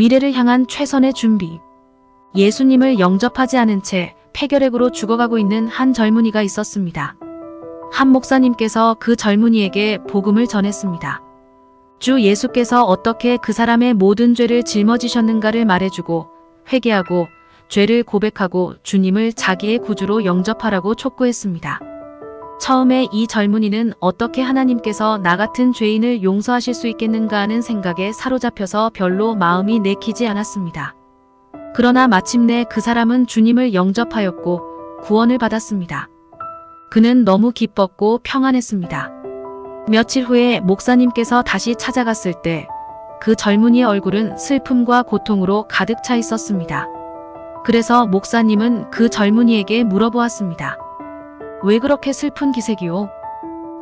미래를 향한 최선의 준비. 예수님을 영접하지 않은 채 폐결핵으로 죽어가고 있는 한 젊은이가 있었습니다. 한 목사님께서 그 젊은이에게 복음을 전했습니다. 주 예수께서 어떻게 그 사람의 모든 죄를 짊어지셨는가를 말해주고 회개하고 죄를 고백하고 주님을 자기의 구주로 영접하라고 촉구했습니다. 처음에 이 젊은이는 어떻게 하나님께서 나 같은 죄인을 용서하실 수 있겠는가 하는 생각에 사로잡혀서 별로 마음이 내키지 않았습니다. 그러나 마침내 그 사람은 주님을 영접하였고 구원을 받았습니다. 그는 너무 기뻤고 평안했습니다. 며칠 후에 목사님께서 다시 찾아갔을 때 그 젊은이의 얼굴은 슬픔과 고통으로 가득 차 있었습니다. 그래서 목사님은 그 젊은이에게 물어보았습니다. 왜 그렇게 슬픈 기색이오?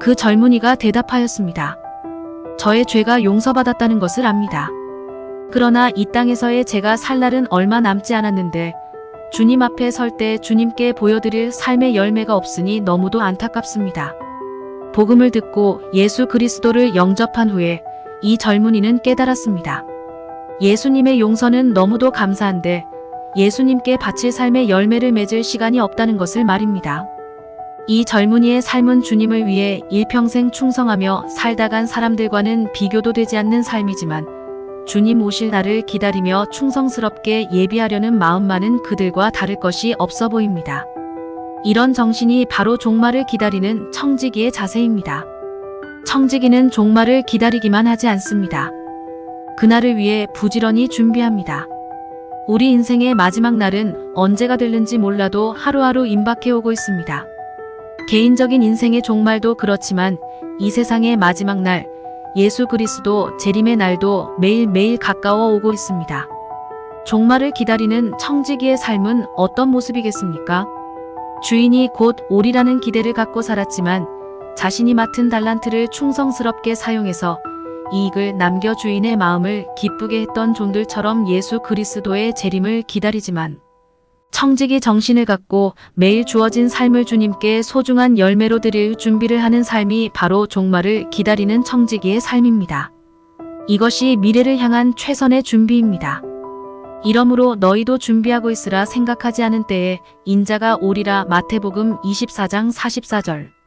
그 젊은이가 대답하였습니다. 저의 죄가 용서받았다는 것을 압니다. 그러나 이 땅에서의 제가 살 날은 얼마 남지 않았는데 주님 앞에 설 때 주님께 보여드릴 삶의 열매가 없으니 너무도 안타깝습니다. 복음을 듣고 예수 그리스도를 영접한 후에 이 젊은이는 깨달았습니다. 예수님의 용서는 너무도 감사한데 예수님께 바칠 삶의 열매를 맺을 시간이 없다는 것을 말입니다. 이 젊은이의 삶은 주님을 위해 일평생 충성하며 살다 간 사람들과는 비교도 되지 않는 삶이지만 주님 오실 날을 기다리며 충성스럽게 예비하려는 마음만은 그들과 다를 것이 없어 보입니다. 이런 정신이 바로 종말을 기다리는 청지기의 자세입니다. 청지기는 종말을 기다리기만 하지 않습니다. 그날을 위해 부지런히 준비합니다. 우리 인생의 마지막 날은 언제가 될는지 몰라도 하루하루 임박해 오고 있습니다. 개인적인 인생의 종말도 그렇지만 이 세상의 마지막 날, 예수 그리스도 재림의 날도 매일매일 가까워 오고 있습니다. 종말을 기다리는 청지기의 삶은 어떤 모습이겠습니까? 주인이 곧 오리라는 기대를 갖고 살았지만 자신이 맡은 달란트를 충성스럽게 사용해서 이익을 남겨 주인의 마음을 기쁘게 했던 종들처럼 예수 그리스도의 재림을 기다리지만 청지기 정신을 갖고 매일 주어진 삶을 주님께 소중한 열매로 드릴 준비를 하는 삶이 바로 종말을 기다리는 청지기의 삶입니다. 이것이 미래를 향한 최선의 준비입니다. 이러므로 너희도 준비하고 있으라 생각하지 않은 때에 인자가 오리라 마태복음 24장 44절